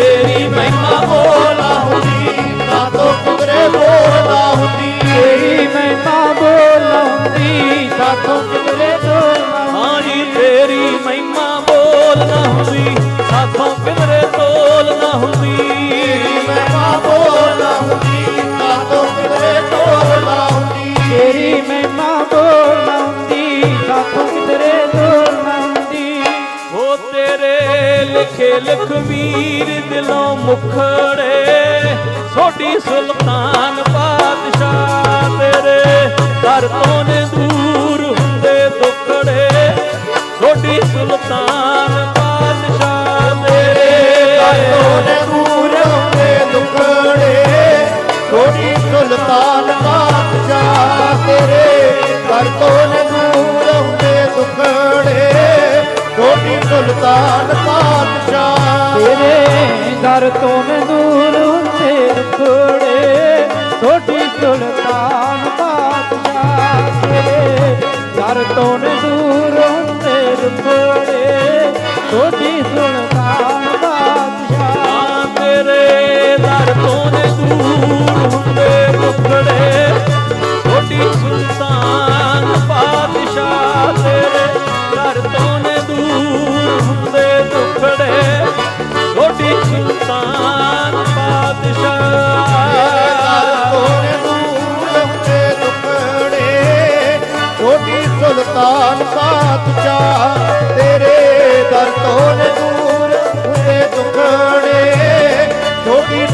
ਤੇਰੀ ਮਹਿਮਾ ਬੋਲਾ ਹੁੰਦੀ, ਨਾ ਤੋਂ ਕਿਧਰੇ ਬੋਲਾ ਹੁੰਦੀ। ਤੇਰੀ ਮਹਿਮਾ ਬੋਲਾਉਂਦੀ ਸਾਥੋਂ ਕਿਧਰੇ ਦੋਲਾਂ ਤੇਰੇ ਲਖਵੀਰ ਦਿਲੋਂ ਮੁਖੜੇ, ਸੋਢੀ ਸੁਲਤਾਨ ਬਾਦਸ਼ਾਹ ਤੇਰੇ ਦਰ ਤੋਂ ਨੇ ਦੂਰ ਹੁੰਦੇ ਦੁਖੜੇ, ਸੋਢੀ ਸੁਲਤਾਨ ਬਾਦਸ਼ਾਹ ਤੇਰੇ ਕਾਤੋਂ ਨੇ ਦੂਰ ਹੁੰਦੇ ਦੁਖੜੇ ਛੋਟੀ ਸੁਲਤਾਨ ਬਾਦਸ਼ਾਹ ਤੇਰੇ ਕਰ ਤੋਂ ਨੇ ਦੂਰ ਹੁੰਦੇ ਦੁਖੜੇ ਛੋਟੀ ਸੁਲਤਾਨ ਬਾਦਸ਼ਾਹ ਤੇਰੇ ਦਰ ਤੋਂ ਮੈਂ ਦੂਰ ਹੁੰਦੇ ਰੁਖੜੇ ਛੋਟੀ ਸੁਲਤਾਨ ਬਾਦਸ਼ਾਹ ਤੇਰੇ ਦਰ ਤੋਂ ਮੈਂ ਦੂਰ ਹੁੰਦੇ ਰੁਖੜੇ ਛੋਟੀ ਸੁਲਤਾਨ